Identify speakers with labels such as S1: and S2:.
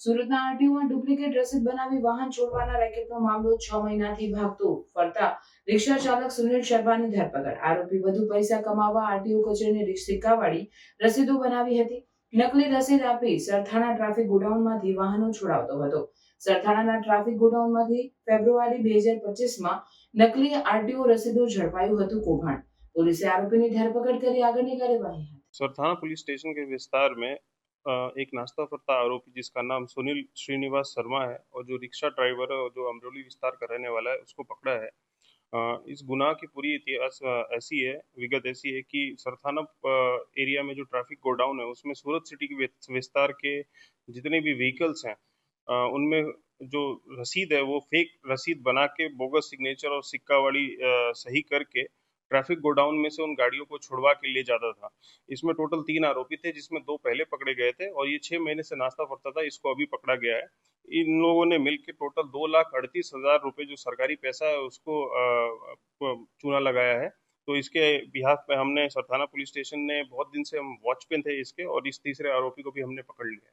S1: સુરતના આરટીઓમાં ડુપ્લિકેટ રસીદ બનાવી વાહન છોડવાના રેકેટનો મામલો છ મહિનાથી ભાગતો ફરતા રિક્ષા ચાલક સુનિલ શર્માની ધરપકડ આરોપી વધુ પૈસા કમાવા આરટીઓ કચેરીની રિક્ષ સિક્કાવાળી રસીદો બનાવી હતી નકલી રસીદ આપી સરથાણા ટ્રાફિક ગોડાઉનમાંથી વાહનો છોડાવતો હતો સરથાણાના ટ્રાફિક ગોડાઉનમાંથી ફેબ્રુઆરી બે હજાર પચીસમાં નકલી આરટીઓ રસીદો ઝડપાયું હતું કૌભાંડ પોલીસે આરોપીની ધરપકડ કરી આગળની કાર્યવાહી હાથ
S2: सरथाना पुलिस स्टेशन के विस्तार में अ, एक नाश्ता फरता आरोपी जिसका नाम सुनील श्रीनिवास शर्मा है और जो रिक्शा ड्राइवर है और जो अमरोली विस्तार का रहने वाला है, उसको पकड़ा है। इस गुनाह की पूरी इतिहास ऐसी है, विगत ऐसी है कि सरथाना एरिया में जो ट्रैफ़िक गोडाउन है, उसमें सूरत सिटी के विस्तार के जितने भी व्हीकल्स हैं उनमें जो रसीद है, वो फेक रसीद बना के, बोगस सिग्नेचर और सिक्का वाली सही करके ट्रैफ़िक गोडाउन में से उन गाड़ियों को छुड़वा के ले जाता था। इसमें टोटल तीन आरोपी थे, जिसमें दो पहले पकड़े गए थे और ये छह महीने से नाश्ता फरता था, इसको अभी पकड़ा गया है। इन लोगों ने मिलकर टोटल दो लाख अड़तीस हज़ार रुपए जो सरकारी पैसा है, उसको चूना लगाया है। तो इसके बिहाफ पे हमने सरथाना पुलिस स्टेशन ने बहुत दिन से हम वॉच पे थे इसके और इस तीसरे आरोपी को भी हमने पकड़ लिया